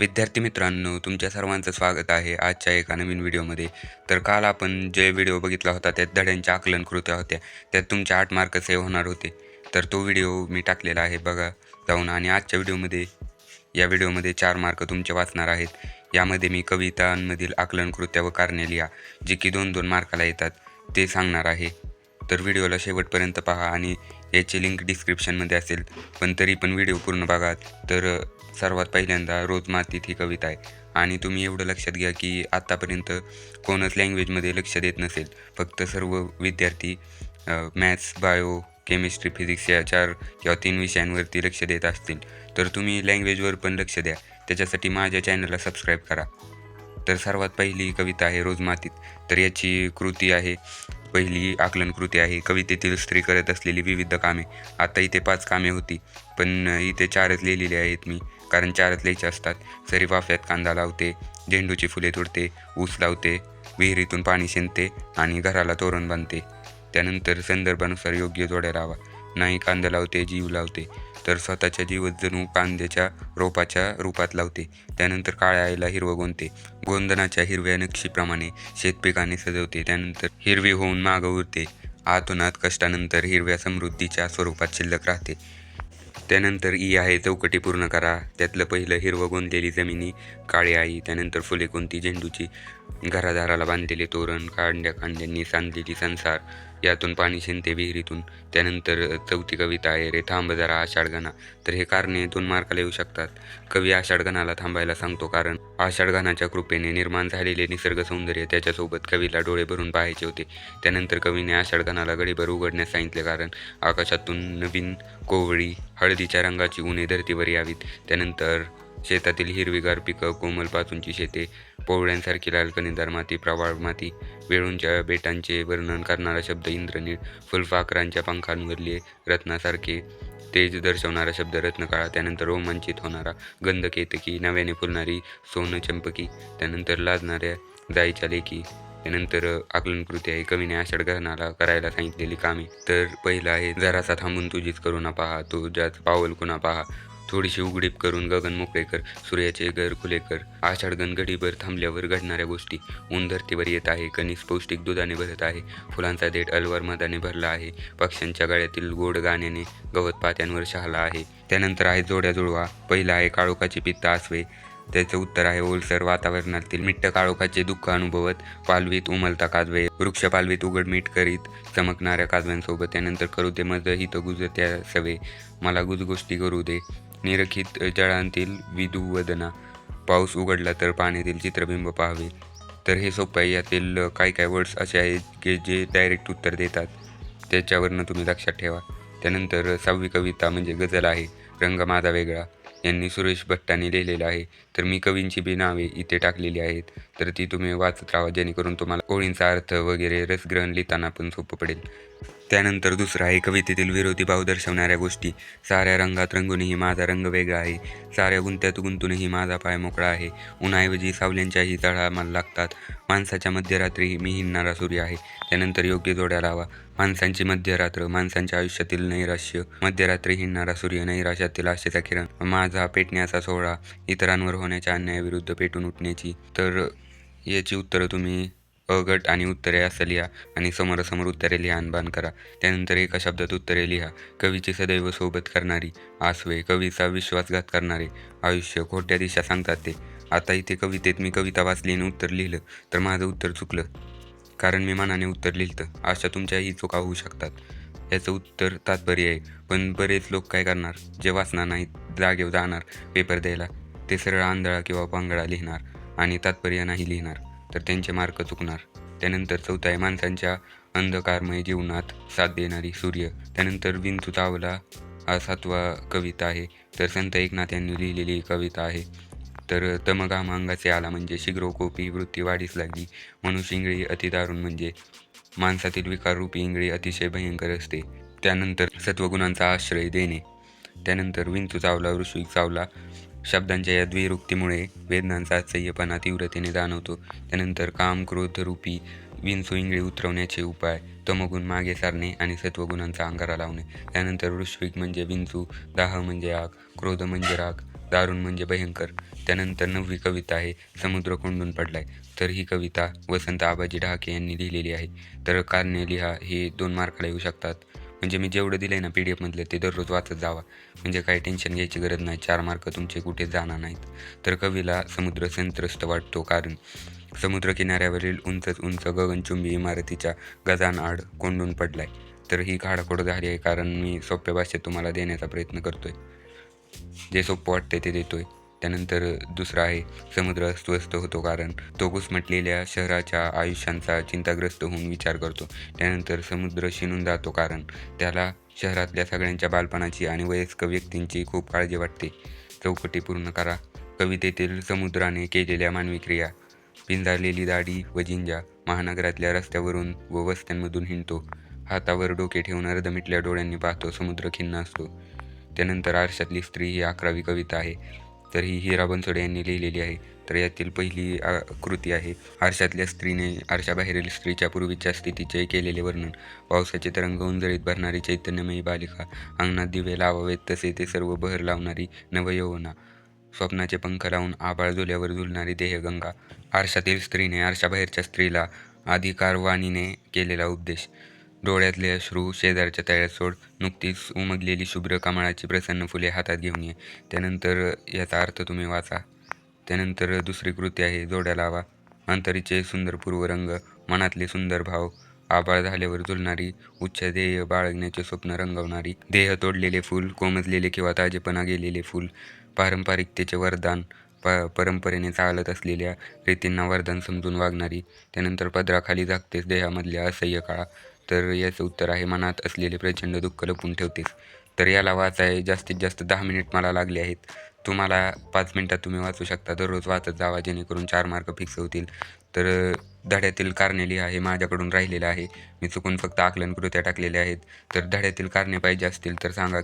विद्यार्थी मित्रांनो तुमच्या सर्वांचं स्वागत आहे आजच्या एका नवीन व्हिडिओमध्ये. तर काल आपण जे व्हिडिओ बघितला होता त्यात धड्यांच्या आकलन कृत्या होत्या. त्यात तुमचे आठ मार्क सेव्ह होणार होते. तर तो व्हिडिओ मी टाकलेला आहे बघा जाऊन. आणि आजच्या व्हिडिओमध्ये या व्हिडिओमध्ये चार मार्क तुमचे वाचणार आहेत. यामध्ये मी कवितांमधील आकलन कृत्या व कारणे लिहा जी की दोन दोन मार्काला येतात ते सांगणार आहे. तर व्हिडिओला शेवटपर्यंत पहा आणि याची लिंक डिस्क्रिप्शनमध्ये असेल. पण तरी पण व्हिडिओ पूर्ण बघात तर सर्वात पहिल्यांदा रोज मातीत ही कविता आहे. आणि तुम्ही एवढं लक्षात घ्या की आत्तापर्यंत कोणच लँग्वेजमध्ये लक्ष देत नसेल. फक्त सर्व विद्यार्थी मॅथ्स बायो केमिस्ट्री फिजिक्स या चार किंवा तीन विषयांवरती लक्ष देत असतील. तर तुम्ही लँग्वेजवर पण लक्ष द्या. त्याच्यासाठी माझ्या चॅनलला सबस्क्राईब करा. तर सर्वात पहिली कविता आहे रोज मातीत. तर याची कृती आहे पहिली आकलन कृती आहे. कवितेतील स्त्री करत असलेली विविध कामे. आता इथे पाच कामे होती पण इथे चारच लिहिलेली आहेत मी कारण चारच लिहायचे असतात. सरी वाफ्यात कांदा लावते झेंडूची फुले तोडते ऊस लावते विहिरीतून पाणी शिंदते आणि घराला तोरण बांधते. त्यानंतर संदर्भानुसार योग्य जोड्या लावा. नाही कांदा लावते जीव लावते. तर स्वतःच्या जीव जणू कांद्याच्या रोपाच्या रूपात लावते. त्यानंतर काळ्या आईला हिरवं गोंदते. गोंदनाच्या हिरव्या नक्षीप्रमाणे शेतपिकाने सजवते. त्यानंतर हिरवी होऊन मागं उरते. आतोनात कष्टानंतर हिरव्या समृद्धीच्या स्वरूपात शिल्लक राहते. त्यानंतर ई आहे चौकटी पूर्ण करा. त्यातलं पहिलं हिरवं गोंदलेली जमिनी काळी आई त्यानंतर फुले कोणती झेंडूची. घरादाराला बांधलेले तोरण कांड्या कांड्यांनी सांधलेली संसार यातून पाणी शिंते विहिरीतून. त्यानंतर चौथी कविता आहे रे थांब जरा आषाढगणा. तर हे कारणे दोन मार्काला येऊ शकतात. कवी आषाढगणाला थांबायला सांगतो कारण आषाढगणाच्या कृपेने निर्माण झालेले निसर्ग सौंदर्य त्याच्यासोबत कवीला डोळे भरून पाहायचे होते. त्यानंतर कवीने आषाढगणाला गडीभर उघडण्यास सांगितले कारण आकाशातून नवीन कोवळी हळदीच्या रंगाची उन्हे धर्तीवर यावीत. त्यानंतर शेतातील हिरवीगार पिकं कोमल पाचूंची शेते पोवळ्यांसारखी लालकणीदार माती प्रवाळ माती वेळूंच्या बेटांचे वर्णन करणारा शब्द इंद्रनीळ फुलफाकरांच्या पंखांवरले रत्नासारखे तेज दर्शवणारा शब्द रत्नकाळा त्यानंतर रोमांचित होणारा गंध केतकी नव्याने फुलणारी सोनं चंपकी त्यानंतर लाजणाऱ्या जाईच्या लेकी त्यानंतर आकलनकृती आहे कवीने आषाढ ग्रहणाला करायला सांगितलेली कामे. तर पहिलं आहे जरासा थांबून तुझीच करू ना पहा तुझ्याच पावल कुणा पहा थोडीशी उघडीप करून गगन मोकळे कर सूर्याचे घर खुले कर आषाढगण थांबल्यावर घडणाऱ्या गोष्टी. ऊन धर्तीवर येत आहे कणीस पौष्टिक दुधाने भरत आहे फुलांचा देठ अलवर मधाने भरला आहे पक्ष्यांच्या गळ्यातील गोड गाण्याने गवत पात्यांवर शहाला आहे. त्यानंतर आहे जोड्या जुळवा पहिला आहे काळोखाची पित्त आसवे त्याचं उत्तर आहे ओलसर वातावरणातील मिट्ट काळोखाचे दुःख अनुभवत पालवीत उमलता काजवे. वृक्ष पालवीत उघड मीठ करीत चमकणाऱ्या काजव्यांसोबत त्यानंतर करू दे मज हित गुजत्या सवे. मला गुजगोष्टी करू दे. निरखित जळांतील विदुवदना. पाऊस उघडला तर पाण्यातील चित्रबिंब पाहावे. तर हे सोपं आहे यातील काही काही वर्ड्स असे आहेत की जे डायरेक्ट उत्तर देतात? त्याच्यावरनं तुम्ही लक्षात ठेवा. त्यानंतर सहावी कविता म्हणजे गझल आहे रंग माझा वेगळा. यांनी सुरेश भट्टाने लिहिलेलं आहे. तर मी कवींची बी नावे इथे टाकलेली आहेत. तर ती तुम्ही वाचत राहा जेणेकरून तुम्हाला ओळींचा अर्थ वगैरे रसग्रहण लिहिताना पण सोपं पडेल. त्यानंतर दुसरा आहे कवितेतील विरोधी भाव दर्शवणाऱ्या गोष्टी. साऱ्या रंगात रंगूनही माझा रंग वेगळा आहे. साऱ्या गुंत्यात गुंतूनही माझा पाय मोकळा आहे. उन्हाऐवजी सावल्यांच्याही तळा मला लागतात. माणसाच्या मध्यरात्री मी हिंडणारा सूर्य आहे. त्यानंतर योग्य जोड्या लावा. माणसांची मध्यरात्र माणसांच्या आयुष्यातील नैराश्य. मध्यरात्री हिंडणारा सूर्य नैराश्यातील आशेचा किरण. माझा पेटण्याचा सोहळा इतरांवर होण्याच्या अन्यायाविरुद्ध पेटून उठण्याची. तर याची उत्तरं तुम्ही अ गट आणि उत्तरे असं लिहा आणि समोरासमोर उत्तरे लिहा बाण करा. त्यानंतर एका शब्दात उत्तरे लिहा. कवीची सदैव सोबत करणारी आसवे कवीचा विश्वासघात करणारे आयुष्य खोट्या दिशा सांगतात ते. आता इथे कवितेत मी कविता वाचली आणि उत्तर लिहिलं तर माझं उत्तर चुकलं. कारण मी मनाने उत्तर लिहिलं अशा तुमच्याही चुका होऊ शकतात. याचं उत्तर तात्पर्य आहे पण बरेच लोक काय करणार? जे वाचणार नाहीत जागेवर जाणार पेपर द्यायला. ते सरळ आंधळा किंवा पांगळा लिहिणार आणि तात्पर्य नाही लिहिणार. तर त्यांचे मार्क चुकणार. त्यानंतर चौथा आहे माणसांच्या अंधकारमय जीवनात साथ देणारी सूर्य. त्यानंतर विंचू चावला हा सातवा कविता आहे. तर संत एकनाथ यांनी लिहिलेली कविता आहे. तर तमघाम अंगाचे आला म्हणजे शिग्रोकोपी वृत्ती वाढीस लागली. मनुष्य इंगळी अतिदारुण म्हणजे माणसातील विकाररूपी इंगळी अतिशय भयंकर असते. त्यानंतर सत्वगुणांचा आश्रय देणे. त्यानंतर विंचू चावला ऋषिक चावला शब्दांच्या या द्विरुक्तीमुळे वेदनांचा असह्यपणा तीव्रतेने जाणवतो. त्यानंतर काम क्रोध रूपी विंचू इंगळी उतरवण्याचे उपाय तमगुण मागे सारणे आणि सत्वगुणांचा अंगारा लावणे. त्यानंतर वृश्विक म्हणजे विंचू दाह म्हणजे आग क्रोध म्हणजे राग दारुण म्हणजे भयंकर. त्यानंतर नववी कविता आहे समुद्र कोंडून पडलाय. तर ही कविता वसंत आबाजी ढहाके यांनी लिहिलेली आहे. तर कारणे लिहा हे दोन मार्काला येऊ शकतात. म्हणजे मी जेवढं दिलं आहे ना पी डी एफमधलं ते दररोज वाचत जावा. म्हणजे काही टेन्शन घ्यायची गरज नाही. चार मार्क तुमचे कुठे जाणार नाहीत. तर कवीला समुद्र संत्रस्त वाटतो कारण समुद्र किनाऱ्यावरील उंचच उंच गगनचुंबी इमारतीच्या गजांआड कोंडून पडलाय. तर ही खाडाखोड झाली आहे कारण मी सोप्या भाषेत तुम्हाला देण्याचा प्रयत्न करतोय. जे सोपं वाटते ते देतोय. त्यानंतर दुसरा आहे समुद्र अस्वस्थ होतो कारण तो घुसमटलेल्या शहराच्या आयुष्यांचा चिंताग्रस्त होऊन विचार करतो. त्यानंतर समुद्र शिनून जातो कारण त्याला शहरातल्या सगळ्यांच्या बालपणाची आणि वयस्क व्यक्तींची खूप काळजी वाटते. चौकटी पूर्ण करा. कवितेतील समुद्राने केलेल्या मानवी क्रिया. पिंजारलेली दाढी व जिंजा महानगरातल्या रस्त्यावरून व वस्त्यांमधून हिंडतो. हातावर डोके ठेवून अर्धमिटल्या डोळ्यांनी पाहतो समुद्र खिन्न असतो. त्यानंतर आरशातली स्त्री ही अकरावी कविता आहे. तर ही हिरा बनसोडे यांनी लिहिलेली आहे. तर यातील पहिली आ, कृती आहे आरशातल्या स्त्रीने आरशाबाहेरील स्त्रीच्या पूर्वीच्या स्थितीचे केलेले वर्णन. पावसाचे तरंग उंजळीत भरणारी चैतन्यमयी बालिका अंगणात दिवे लावावेत तसे ते सर्व बहर लावणारी नवयौवना स्वप्नाचे पंख लावून आबाळ झुल्यावर झुलणारी देहगंगा आरशातील स्त्रीने आरशाबाहेरच्या स्त्रीला अधिकारवाणीने केलेला उपदेश. डोळ्यातले अश्रू शेजारच्या तळ्यात सोड नुकतीच उमगलेली शुभ्र कमळाची प्रसन्न फुले हातात घेऊन ये. त्यानंतर याचा अर्थ तुम्ही वाचा. त्यानंतर दुसरी कृती आहे जोड्या लावा. अंतरीचे सुंदर पूर्वरंग मनातले सुंदर भाव. आबाळ झाल्यावर झुलणारी उच्च ध्येय बाळगण्याचे स्वप्न रंगवणारी. देह तोडलेले फूल कोमजलेले किंवा ताजेपणा गेलेले फूल. पारंपरिकतेचे वरदान प परंपरेने चालत असलेल्या रीतींना वरदान समजून वागणारी. त्यानंतर पदराखाली जागतेच देहामधल्या असह्य काळा. तर याचं उत्तर आहे मनात असलेले प्रचंड दुःख लपून ठेवतेस. तर याला वाचाय जास्तीत जास्त दहा मिनिट मला लागले आहेत. तुम्हाला पाच मिनटात तुम्ही वाचू शकता. दररोज वाचत जावा जेणेकरून चार मार्क फिक्स होतील. तर धड्यातील कारणे लिहा हे माझ्याकडून राहिलेलं आहे. मी चुकून फक्त आकलन कृत्या टाकलेल्या आहेत. तर धड्यातील कारणे पाहिजे असतील तर सांगा.